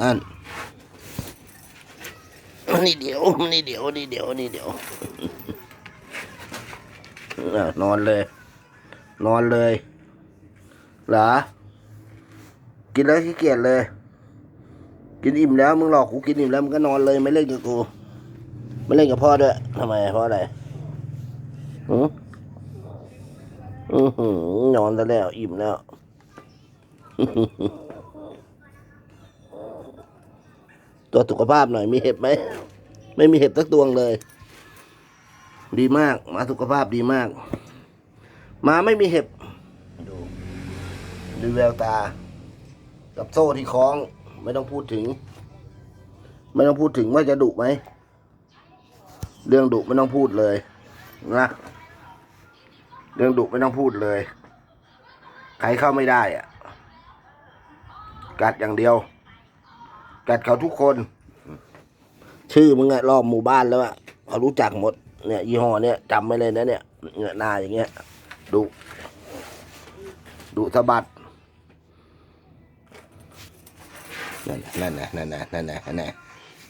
อันนี่เดี๋ยวนี่เดี๋ยวนี่เดี๋ยวนี่เดี๋ยวนอนเลย นอนเลยเหรอกินแล้วขี้เกียจเลย กินอิ่มแล้วมึงหลอกกูกินอิ่มแล้วมึงก็นอนเลยไม่เล่นกับกูไม่เล่นกับพ่อด้วยทำไมเพราะอะไรหืออือหนอนแล้วอิ่มแล้ว ตัวสุขภาพหน่อยมีเห็บไหม ไม่มีเห็บสักดวงเลย ดีมากหมาสุขภาพดีมากหมาไม่มีเห็บ ดูดูแววตา กับโซ่ที่คล้อง ไม่ต้องพูดถึง ไม่ต้องพูดถึงว่าจะดุไหม เรื่องดุไม่ต้องพูดเลยนะเรื่องดุไม่ต้องพูดเลย ใครเข้าไม่ได้อะกัดอย่างเดียว กัดเขาทุกคน ชื่อมึงอะรอบหมู่บ้านแล้วอะเขารู้จักหมดเนี่ย ยี่ห้อเนี่ยจำไว้เลยนะเนี่ยเนี่ยหน้าอย่างเงี้ยดุดุสะบัดนั่นนะนั่นนะนั่นนั่นนั่น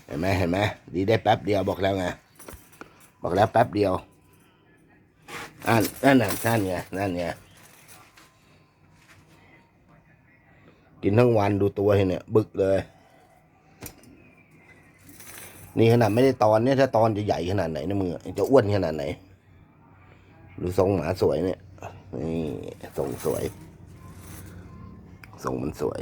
เห็นไหมเห็นไหมดีได้แป๊บเดียวบอกแล้วไงบอกแล้วแป๊บเดียวอันนั่นน่ะนั่นไงนั่นไงกินทั้งวันดูตัวเห็นเนี่ย บึกเลย นี่ขนาดไม่ได้ตอนเนี่ยถ้าตอนจะใหญ่ขนาดไหนนะมือจะอ้วนขนาดไหนดูทรงหมาสวยเนี่ยนี่ทรงสวยทรงมันสวย